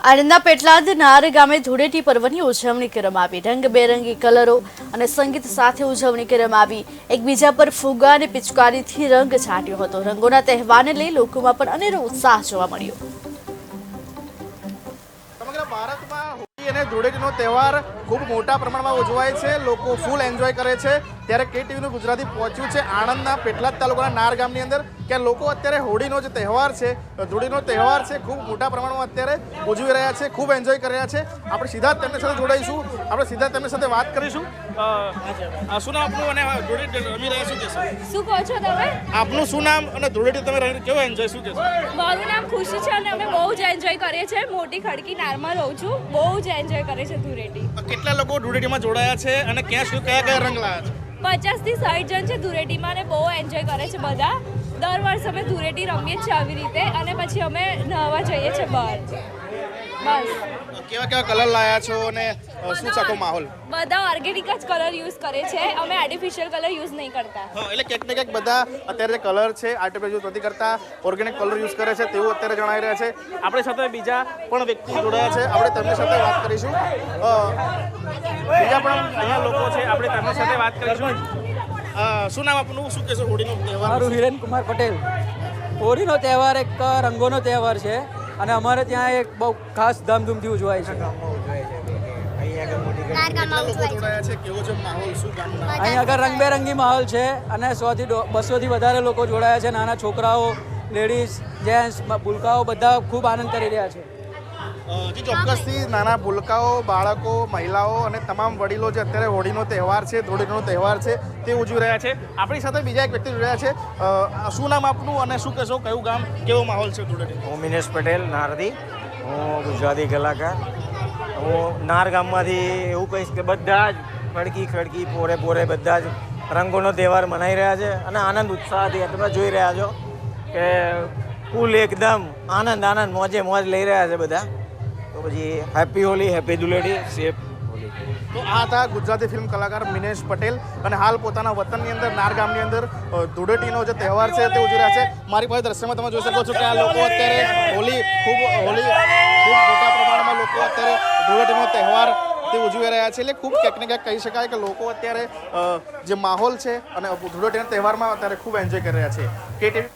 આણંદના પેટલાદ નાર ગામે ધૂળેટી પર્વની ઉજવણી કરવામાં આવી. રંગબેરંગી કલરો અને સંગીત સાથે ઉજવણી કરવામાં આવી. એકબીજા પર ફુગા અને પિચકારીથી રંગ છાંટ્યો હતો. રંગોના તહેવારને લઈ લોકોમાં પણ અનેરો ઉત્સાહ જોવા મળ્યો. ભારતમાં હોળી અને ધૂળેટીનો તહેવાર ખૂબ મોટા પ્રમાણમાં ઉજવાય છે. લોકો ફૂલ એન્જોય કરે છે. ત્યારે કે ટીવીનું ગુજરાતી પહોંચ્યું છે. આણંદના પેટલાદ તાલુકાના નાર ગામની અંદર કે લોકો અત્યારે હોળીનો જે તહેવાર છે ધૂળીનો તહેવાર છે ખૂબ મોટા પ્રમાણમાં અત્યારે ઉજવી રહ્યા છે ખૂબ એન્જોય કરી રહ્યા છે. આપણે સીધા તેમની સાથે જોડાઈશું. આપણે સીધા તેમની સાથે વાત કરીશું. શું નામ આપનું અને ધૂળેટી રમી રહ્યા શું કહેશો? શું કહો છો તમે? આપનું શું નામ અને ધૂળેટી તમે કેવો એન્જોય શું કહેશો? મારું નામ ખુશી છે અને અમે બહુ જ એન્જોય કરીએ છીએ. મોટી ખડકી નારમાં રહું છું. બહુ જ એન્જોય કરે છે ધૂળેટી. કેટલા લોકો ધૂળેટીમાં જોડાયા છે અને ક્યાં શું કયા કયા રંગ લાયા છે? પચાસથી સાઠ જણ છે ધૂળેટીમાં અને બહુ એન્જોય કરે છે બધા. દર વર્ષે અમે ધૂળેટી રમીએ છીએ આવી રીતે અને પછી અમે નહાવા જઈએ છીએ બહાર. બસ. કેવા કેવા કલર લાયા છો અને શું છે આખો માહોલ? બધા ઓર્ગેનિક જ કલર યુઝ કરે છે. અમે આર્ટિફિશિયલ કલર યુઝ નહીં કરતા. એટલે ક્યાંક ને ક્યાંક બધા અત્યારે કલર છે આર્ટિફિશિયલ યુઝ નથી કરતા ઓર્ગેનિક કલર યુઝ કરે છે તેવું અત્યારે જણાઈ રહ્યા છે. આપણી સાથે બીજા પણ વ્યક્તિ જોડાયા છે. આપણે તેમની સાથે વાત કરીશું. બીજા પણ અહીંયા લોકો છે આપણે તેમની સાથે વાત કરીશું. શું નામ આપનું? શું કહેશો હોળીનો તહેવાર? મારું હિરેન કુમાર પટેલ. હોળીનો તહેવાર એક રંગોનો તહેવાર છે અને અમારે ત્યાં એક બહુ ખાસ ધામધૂમથી ઉજવાય છે. અહીં આગળ રંગબેરંગી માહોલ છે અને સોથી બસોથી વધારે લોકો જોડાયા છે. નાના છોકરાઓ લેડીઝ જેન્ટ્સ ભૂલકાઓ બધા ખૂબ આનંદ કરી રહ્યા છે. જી ચોક્કસથી નાના ભૂલકાઓ, બાળકો, મહિલાઓ અને તમામ વડીલો જે અત્યારે હોળીનો તહેવાર છે, ધૂળેટીનો તહેવાર છે, તે ઉજવી રહ્યા છે. આપણી સાથે બીજા એક વ્યક્તિ રહ્યા છે. શું નામ આપનું અને શું કહેશો? કયું ગામ, કેવો માહોલ છે ધૂળેટી? હું મિનેશ પટેલ, નારદી. હું ગુજરાતી કલાકાર. હું નાર ગામમાંથી એવું કહીશ કે બધા જ ખડકી ખડકી પોરે પોરે બધા જ રંગોનો તહેવાર મનાઈ રહ્યા છે અને આનંદ ઉત્સાહથી તમે જોઈ રહ્યા છો કે ફૂલ એકદમ આનંદ આનંદ, મોજે મોજ લઈ રહ્યા છે બધા. તો પછી happy Holi happy Dhuleti safe તો આ હતા ગુજરાતી ફિલ્મ કલાકાર મિનેશ પટેલ અને હાલ પોતાના વતનની અંદર નાર ગામની અંદર ધૂળેટીનો જે તહેવાર છે તે ઉજવી રહ્યા છે. મારી પાસે દ્રશ્યમાં તમે જોઈ શકો છો કે આ લોકો અત્યારે હોલી ખૂબ હોલી ખૂબ મોટા પ્રમાણમાં લોકો અત્યારે ધૂળેટીનો તહેવાર તે ઉજવી રહ્યા છે. એટલે ખૂબ ક્યાંક ને કહી શકાય કે લોકો અત્યારે જે માહોલ છે અને ધૂળેટીના તહેવારમાં અત્યારે ખૂબ એન્જોય કરી રહ્યા છે. કે